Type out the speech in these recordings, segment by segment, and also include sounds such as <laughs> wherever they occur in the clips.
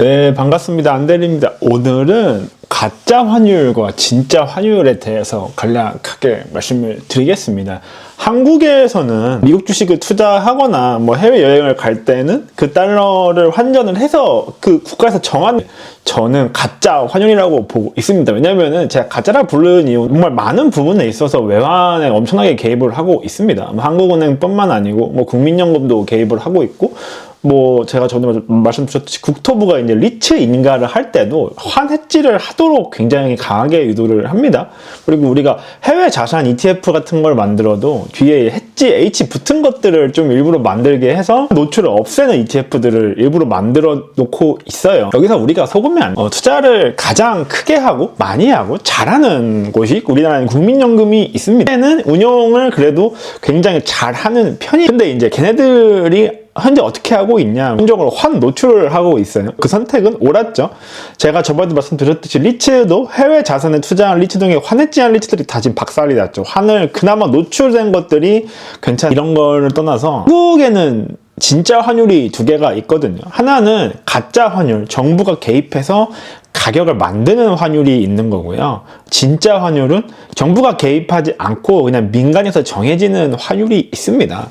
네, 반갑습니다. 안대리입니다. 오늘은 가짜 환율과 진짜 환율에 대해서 간략하게 말씀을 드리겠습니다. 한국에서는 미국 주식을 투자하거나 뭐 해외 여행을 갈 때는 그 달러를 환전을 해서 그 국가에서 정한 저는 가짜 환율이라고 보고 있습니다. 왜냐면은 제가 가짜라 부르는 이유 정말 많은 부분에 있어서 외환에 엄청나게 개입을 하고 있습니다. 뭐 한국은행뿐만 아니고 뭐 국민연금도 개입을 하고 있고 뭐 제가 전에 말씀드렸듯이 국토부가 이제 리츠 인가를 할 때도 환해지를 하도록 굉장히 강하게 유도를 합니다. 그리고 우리가 해외 자산 ETF 같은 걸 만들어도 뒤에 해지 H 붙은 것들을 좀 일부러 만들게 해서 노출을 없애는 ETF들을 일부러 만들어 놓고 있어요. 여기서 우리가 돼. 어, 투자를 가장 크게 하고 많이 하고 잘하는 곳이 우리나라는 국민연금이 있습니다. 얘는 운용을 그래도 굉장히 잘하는 편이. 근데 이제 걔네들이 현재 어떻게 하고 있냐 현적으로 환 노출을 하고 있어요 그 선택은 옳았죠 제가 저번에도 말씀드렸듯이 리츠도 해외 자산에 투자한 리츠 등의 환해지한 리츠들이 다 지금 박살이 났죠 환을 그나마 노출된 것들이 괜찮 이런 거를 떠나서 한국에는 진짜 환율이 두 개가 있거든요 하나는 가짜 환율 정부가 개입해서 가격을 만드는 환율이 있는 거고요. 진짜 환율은 정부가 개입하지 않고 그냥 민간에서 정해지는 환율이 있습니다.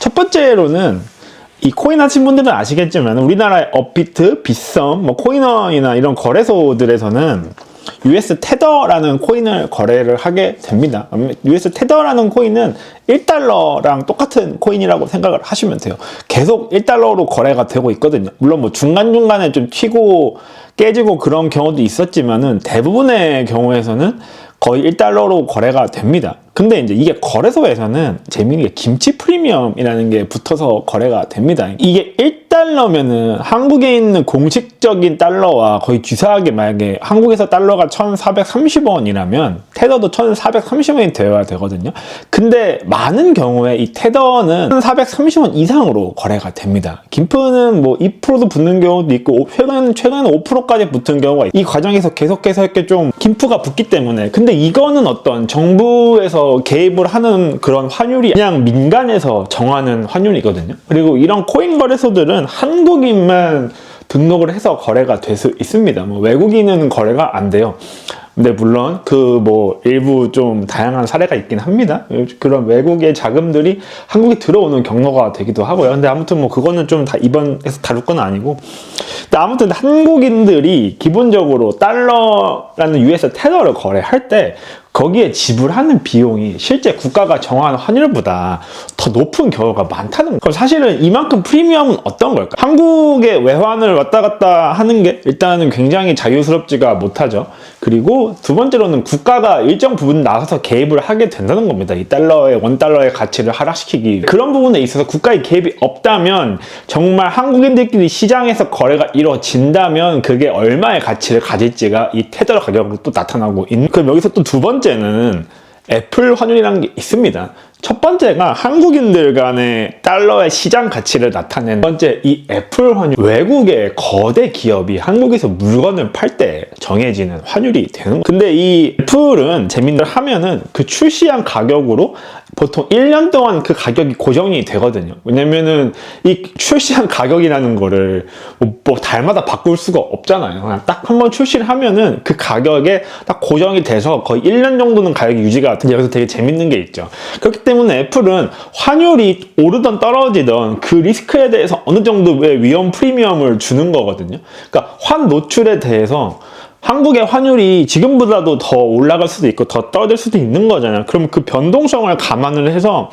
첫 번째로는 이 코인 하신 분들은 아시겠지만 우리나라의 업비트, 빗썸, 뭐 코인원이나 이런 거래소들에서는 US 테더라는 코인을 거래를 하게 됩니다. US 테더라는 코인은 1달러랑 똑같은 코인이라고 생각을 하시면 돼요. 계속 1달러로 거래가 되고 있거든요. 물론 뭐 중간중간에 좀 튀고 깨지고 그런 경우도 있었지만은 대부분의 경우에서는 거의 1달러로 거래가 됩니다. 근데 이제 이게 거래소에서는 재미있는 게 김치 프리미엄이라는 게 붙어서 거래가 됩니다. 이게 1달러면은 한국에 있는 공식적인 달러와 거의 유사하게 만약에 한국에서 달러가 1,430원이라면 테더도 1,430원이 되어야 되거든요. 근데 많은 경우에 이 테더는 1,430원 이상으로 거래가 됩니다. 김프는 뭐 2%도 붙는 경우도 있고 최근 최근에 5%까지 붙은 경우가 이 과정에서 계속해서 이렇게 좀 김프가 붙기 때문에 근데 이거는 어떤 정부에서 개입을 하는 그런 환율이 그냥 민간에서 정하는 환율이거든요. 그리고 이런 코인 거래소들은 한국인만 등록을 해서 거래가 될 수 있습니다. 뭐 외국인은 거래가 안 돼요. 근데 물론 그 뭐 일부 좀 다양한 사례가 있긴 합니다. 그런 외국의 자금들이 한국에 들어오는 경로가 되기도 하고요. 근데 아무튼 뭐 그거는 좀 다 이번에서 다룰 건 아니고. 근데 아무튼 한국인들이 기본적으로 달러라는 US 테더를 거래할 때 거기에 지불하는 비용이 실제 국가가 정한 환율보다 더 높은 경우가 많다는 거예요. 사실은 이만큼 프리미엄은 어떤 걸까? 한국의 외환을 왔다 갔다 하는 게 일단은 굉장히 자유스럽지가 못하죠. 그리고 두 번째로는 국가가 일정 부분 나서서 개입을 하게 된다는 겁니다. 이 달러의 원 달러의 가치를 하락시키기 그런 부분에 있어서 국가의 개입이 없다면 정말 한국인들끼리 시장에서 거래가 이루어진다면 그게 얼마의 가치를 가질지가 이 테더 가격으로 또 나타나고 있는. 그럼 여기서 또 두 번째 는 애플 환율이라는 게 있습니다. 첫 번째가 한국인들 간의 달러의 시장 가치를 나타내는 번째 이 애플 환율 외국의 거대 기업이 한국에서 물건을 팔 때 정해지는 환율이 되는 거예요. 근데 이 애플은 재밌는 하면은 그 출시한 가격으로 보통 1년 동안 그 가격이 고정이 되거든요. 왜냐면은 이 출시한 가격이라는 거를 뭐, 뭐 달마다 바꿀 수가 없잖아요. 그냥 딱 한 번 출시를 하면은 그 가격에 딱 고정이 돼서 거의 1년 정도는 가격이 유지가 되는 여기서 되게 재밌는 게 있죠. 그렇기 때문에 애플은 환율이 오르던 떨어지던 그 리스크에 대해서 어느 정도의 위험 프리미엄을 주는 거거든요. 그러니까 환 노출에 대해서 한국의 환율이 지금보다도 더 올라갈 수도 있고 더 떨어질 수도 있는 거잖아요. 그럼 그 변동성을 감안을 해서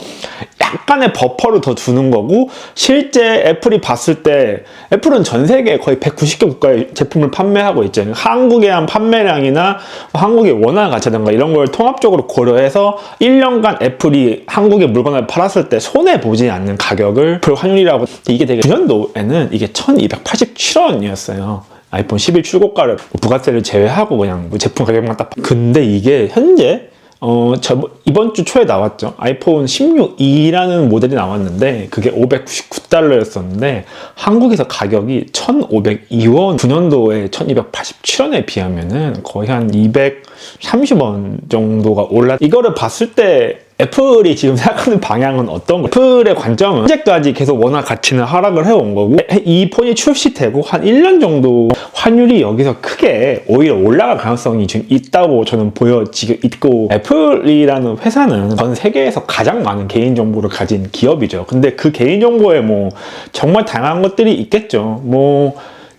약간의 버퍼를 더 두는 거고 실제 애플이 봤을 때 애플은 전 세계 거의 190개 국가의 제품을 판매하고 있잖아요. 한국에 한 판매량이나 한국의 원화 가치라든가 이런 걸 통합적으로 고려해서 1년간 애플이 한국의 물건을 팔았을 때 손해 보지 않는 가격을 애플 환율이라고 이게 되게 9년도에는 이게 1287원이었어요. 아이폰 11 출고가를 부가세를 제외하고 그냥 뭐 제품 가격만 딱 근데 이게 현재 어, 저, 이번 주 초에 나왔죠. 아이폰 16E라는 모델이 나왔는데, 그게 599달러였었는데, 한국에서 가격이 1,502원, 9년도에 1,287원에 비하면은 거의 한 230원 정도가 올라, 이거를 봤을 때, 애플이 지금 생각하는 방향은 어떤 거? 애플의 관점은 현재까지 계속 원화 가치는 하락을 해온 거고 이 폰이 출시되고 한 1년 정도 환율이 여기서 크게 오히려 올라갈 가능성이 지금 있다고 저는 보여지고 있고 애플이라는 회사는 전 세계에서 가장 많은 개인정보를 가진 기업이죠. 근데 그 개인정보에 뭐 정말 다양한 것들이 있겠죠. 뭐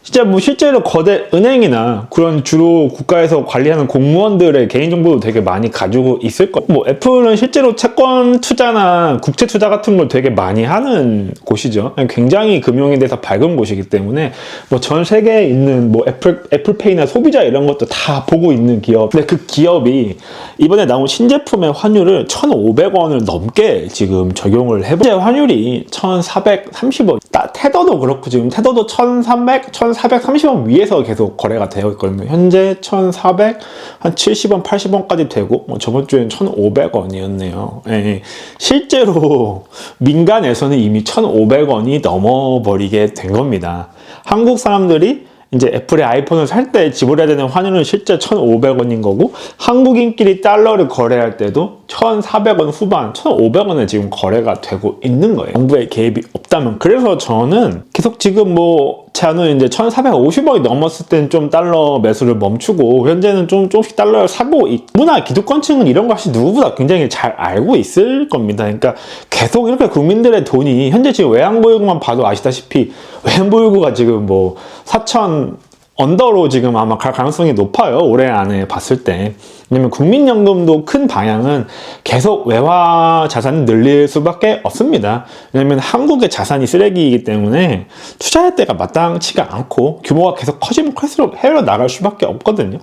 진짜 뭐 실제로 거대 은행이나 그런 주로 국가에서 관리하는 공무원들의 개인정보도 되게 많이 가지고 있을 거. 뭐 애플은 실제로 채권 투자나 국채 투자 같은 걸 되게 많이 하는 곳이죠. 굉장히 금융에 대해서 밝은 곳이기 때문에 뭐 전 세계에 있는 뭐 애플 애플페이나 소비자 이런 것도 다 보고 있는 기업. 근데 그 기업이 이번에 나온 신제품의 환율을 1,500원을 넘게 지금 적용을 해보. 현재 환율이 1,430원. 테더도 그렇고 지금 테더도 1,300, 1,430원 위에서 계속 거래가 되어 있거든요. 현재 1,400, 한 70원, 80원까지 되고, 뭐 저번 주엔 1,500원이었네요. 예, 실제로 <laughs> 민간에서는 이미 1,500원이 넘어버리게 된 겁니다. 한국 사람들이 이제 애플의 아이폰을 살 때 지불해야 되는 환율은 실제 1,500원인 거고 한국인끼리 달러를 거래할 때도 1,400원 후반, 1,500원에 지금 거래가 되고 있는 거예요. 정부의 개입이 없다면. 그래서 저는 계속 지금 뭐 제안은 이제 1,450원이 넘었을 땐 좀 달러 매수를 멈추고 현재는 좀 조금씩 달러를 사고 문화 기득권층은 이런 것이 누구보다 굉장히 잘 알고 있을 겁니다. 그러니까 계속 이렇게 국민들의 돈이 현재 지금 외환보유고만 봐도 아시다시피 외환보유고가 지금 뭐 4천 언더로 지금 아마 갈 가능성이 높아요. 올해 안에 봤을 때. 왜냐면 국민연금도 큰 방향은 계속 외화 자산을 늘릴 수밖에 없습니다. 왜냐면 한국의 자산이 쓰레기이기 때문에 투자할 때가 마땅치가 않고 규모가 계속 커지면 클수록 해외로 나갈 수밖에 없거든요.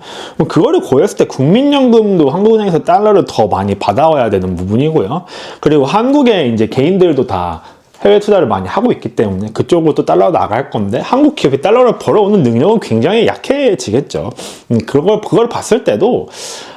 그거를 고렸을 때 국민연금도 한국은행에서 달러를 더 많이 받아와야 되는 부분이고요. 그리고 한국의 이제 개인들도 다 해외 투자를 많이 하고 있기 때문에 그쪽으로 또 달러 나갈 건데 한국 기업이 달러를 벌어오는 능력은 굉장히 약해지겠죠. 음, 그걸 그걸 봤을 때도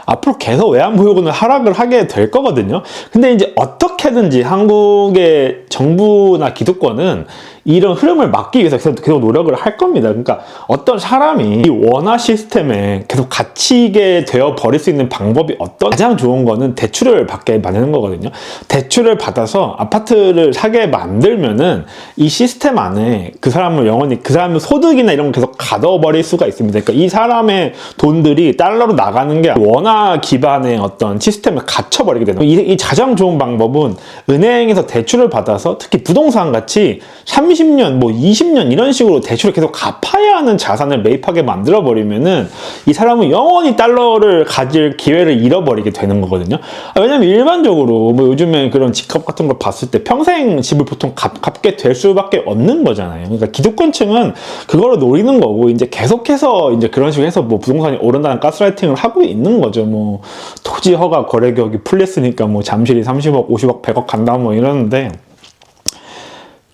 앞으로 계속 외환보유고는 하락을 하게 될 거거든요. 근데 이제 어떻게든지 한국의 정부나 기득권은 이런 흐름을 막기 위해서 계속, 노력을 할 겁니다. 그러니까 어떤 사람이 이 원화 시스템에 계속 갇히게 되어 버릴 수 있는 방법이 어떤 가장 좋은 거는 대출을 받게 만드는 거거든요. 대출을 받아서 아파트를 사게 만들면은 이 시스템 안에 그 사람을 영원히 그 사람의 소득이나 이런 거 계속 가둬버릴 수가 있습니다. 그러니까 이 사람의 돈들이 달러로 나가는 게 원화 기반의 어떤 시스템에 갇혀버리게 되는 거예요. 이, 이 가장 좋은 방법은 은행에서 대출을 받아서 특히 부동산 같이 30 년, 뭐 20년 이런 식으로 대출을 계속 갚아야 하는 자산을 매입하게 만들어 버리면은 이 사람은 영원히 달러를 가질 기회를 잃어버리게 되는 거거든요. 아, 왜냐면 일반적으로 뭐 요즘에 그런 집값 같은 걸 봤을 때 평생 집을 보통 갚, 갚게 될 수밖에 없는 거잖아요. 그러니까 기득권층은 그거를 노리는 거고 이제 계속해서 이제 그런 식으로 해서 뭐 부동산이 오른다는 가스라이팅을 하고 있는 거죠. 뭐 토지 허가 거래 격이 풀렸으니까 뭐 잠실이 30억, 50억, 100억 간다 뭐 이러는데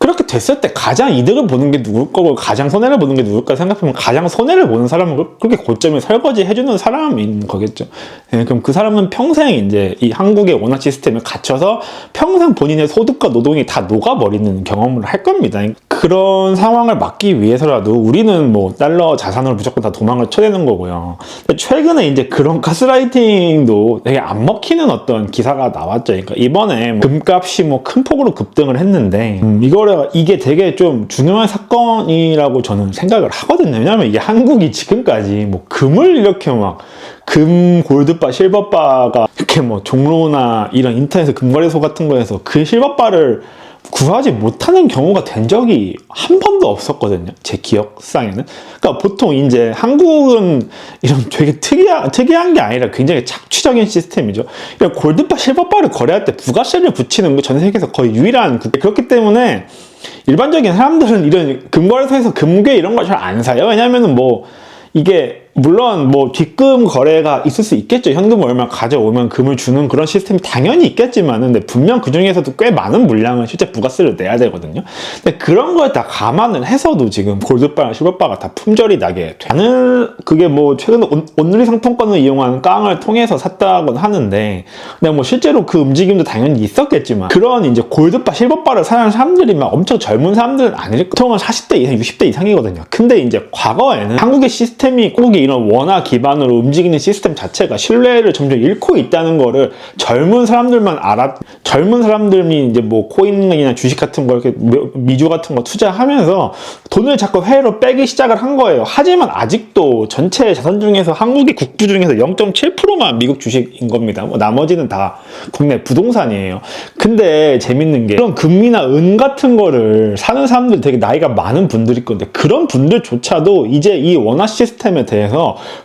그렇게 됐을 때 가장 이득을 보는 게 누굴 거고 가장 손해를 보는 게 누굴까 생각하면 가장 손해를 보는 사람은 그렇게 고점에 설거지 해주는 사람인 거겠죠. 네, 그럼 그 사람은 평생 이제 이 한국의 원화 시스템에 갇혀서 평생 본인의 소득과 노동이 다 녹아버리는 경험을 할 겁니다. 그런 상황을 막기 위해서라도 우리는 뭐 달러 자산으로 무조건 다 도망을 쳐내는 거고요. 최근에 이제 그런 가스라이팅도 되게 안 먹히는 어떤 기사가 나왔죠. 그러니까 이번에 뭐 금값이 뭐 큰 폭으로 급등을 했는데 음, 이거를 이게 되게 좀 중요한 사건이라고 저는 생각을 하거든요. 왜냐하면 이게 한국이 지금까지 뭐 금을 이렇게 막 금, 골드바, 실버바가 이렇게 뭐 종로나 이런 인터넷 금거래소 같은 거에서 그 실버바를 구하지 못하는 경우가 된 적이 한 번도 없었거든요. 제 기억상에는. 그러니까 보통 이제 한국은 이런 되게 특이한, 특이한 게 아니라 굉장히 착취적인 시스템이죠. 그러니까 골드바, 실버바를 거래할 때 부가세를 붙이는 거전 세계에서 거의 유일한 국가. 그렇기 때문에 일반적인 사람들은 이런 금거래소에서 금괴 이런 걸 잘 안 사요. 왜냐면은 뭐 이게 물론 뭐 뒷금 거래가 있을 수 있겠죠. 현금 얼마 가져오면 금을 주는 그런 시스템이 당연히 있겠지만 근데 분명 그 중에서도 꽤 많은 물량은 실제 부가세를 내야 되거든요. 근데 그런 걸 다 감안을 해서도 지금 골드바랑 실버바가 다 품절이 나게 돼. 나는 그게 뭐 최근에 온누리 상품권을 이용한 깡을 통해서 샀다곤 하는데 근데 뭐 실제로 그 움직임도 당연히 있었겠지만 그런 이제 골드바, 실버바를 사는 사람들이 막 엄청 젊은 사람들은 아닐 거예요. 보통은 40대 이상, 60대 이상이거든요. 근데 이제 과거에는 한국의 시스템이 꼭이 런 원화 기반으로 움직이는 시스템 자체가 신뢰를 점점 잃고 있다는 거를 젊은 사람들만 알아 젊은 사람들이 이제 뭐 코인이나 주식 같은 거 이렇게 미- 미주 같은 거 투자하면서 돈을 자꾸 해외로 빼기 시작을 한 거예요. 하지만 아직도 전체 자산 중에서 한국의 국부 중에서 0.7%만 미국 주식인 겁니다. 뭐 나머지는 다 국내 부동산이에요. 근데 재밌는 게 그런 금이나 은 같은 거를 사는 사람들 되게 나이가 많은 분들일 건데 그런 분들조차도 이제 이 원화 시스템에 대해서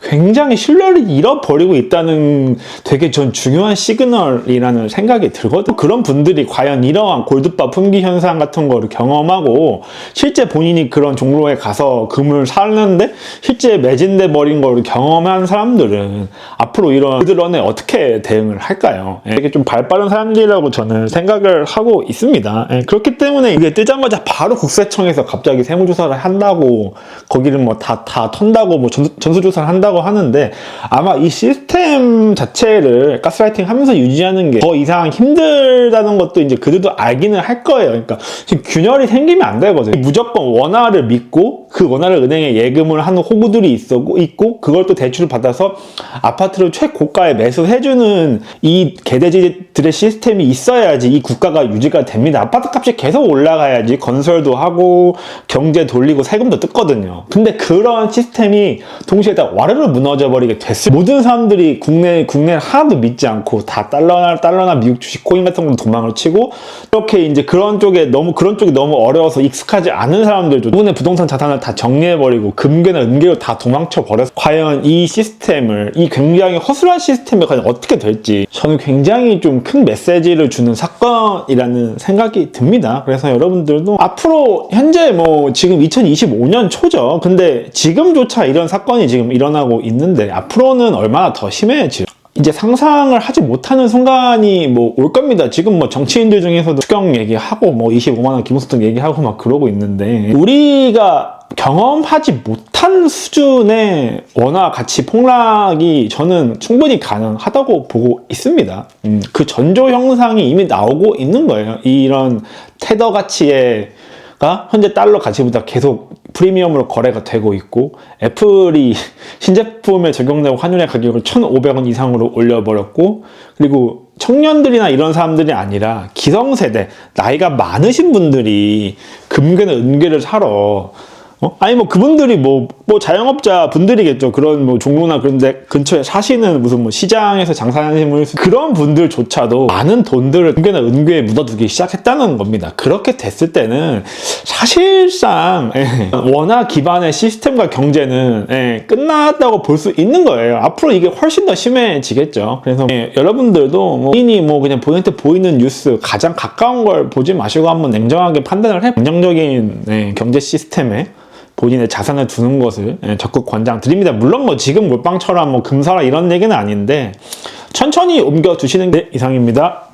굉장히 신뢰를 잃어버리고 있다는 되게 전 중요한 시그널이라는 생각이 들거든요. 그런 분들이 과연 이러한 골드바 품귀 현상 같은 거를 경험하고 실제 본인이 그런 종로에 가서 금을 사는데 실제 매진돼 버린 거를 경험한 사람들은 앞으로 이런 그들런에 어떻게 대응을 할까요? 예, 되게 좀 발빠른 사람들이라고 저는 생각을 하고 있습니다. 예, 그렇기 때문에 이게 뜨자마자 바로 국세청에서 갑자기 세무조사를 한다고 거기를 뭐 다다 턴다고 뭐 전수 조사를 한다고 하는데 아마 이 시스템 자체를 가스라이팅 하면서 유지하는 게 더 이상 힘들다는 것도 이제 그들도 알기는 할 거예요. 그러니까 균열이 생기면 안 되거든요. 무조건 원화를 믿고 그 원화를 은행에 예금을 하는 호구들이 있고 그걸 또 대출을 받아서 아파트를 최고가에 매수해주는 이 개돼지들의 시스템이 있어야지 이 국가가 유지가 됩니다. 아파트 값이 계속 올라가야지 건설도 하고 경제 돌리고 세금도 뜯거든요. 근데 그런 시스템이 동시에 다 와르르 무너져 버리게 됐어요. 모든 사람들이 국내 국내를 하나도 믿지 않고 다 달러나 달러나 미국 주식 코인 같은 걸로 도망을 치고 이렇게 이제 그런 쪽에 너무 그런 쪽이 너무 어려워서 익숙하지 않은 사람들도 부분의 부동산 자산을 다 정리해 버리고 금괴나 은괴로 다 도망쳐 버려서 과연 이 시스템을 이 굉장히 허술한 시스템이 과연 어떻게 될지 저는 굉장히 좀 큰 메시지를 주는 사건이라는 생각이 듭니다. 그래서 여러분들도 앞으로 현재 뭐 지금 2025년 초죠. 근데 지금조차 이런 사건이 지금 일어나고 있는데 앞으로는 얼마나 더 심해질 이제 상상을 하지 못하는 순간이 뭐 올 겁니다. 지금 뭐 정치인들 중에서도 추경 얘기하고 뭐 25만 원 기본소득 얘기하고 막 그러고 있는데 우리가 경험하지 못한 수준의 원화 가치 폭락이 저는 충분히 가능하다고 보고 있습니다. 음, 그 전조 형상이 이미 나오고 있는 거예요. 이런 테더 가치의 가 현재 달러 가치보다 계속 프리미엄으로 거래가 되고 있고 애플이 <laughs> 신제품에 적용되고 환율의 가격을 1,500원 이상으로 올려버렸고 그리고 청년들이나 이런 사람들이 아니라 기성세대 나이가 많으신 분들이 금괴나 은괴를 사러 어? 아니 뭐 그분들이 뭐, 뭐 자영업자 분들이겠죠. 그런 뭐 종로나 그런 데 근처에 사시는 무슨 뭐 시장에서 장사하시는 분 그런 분들조차도 많은 돈들을 은괴나 은괴에 묻어두기 시작했다는 겁니다. 그렇게 됐을 때는 사실상 예, 원화 기반의 시스템과 경제는 예, 끝났다고 볼 수 있는 거예요. 앞으로 이게 훨씬 더 심해지겠죠. 그래서 예, 여러분들도 뭐 본인이 뭐 그냥 본인한테 보이는 뉴스 가장 가까운 걸 보지 마시고 한번 냉정하게 판단을 해. 긍정적인 예, 경제 시스템에 본인의 자산을 두는 것을 예, 적극 권장드립니다. 물론 뭐 지금 몰빵처럼 뭐 금사라 이런 얘기는 아닌데 천천히 옮겨 두시는 게 이상입니다.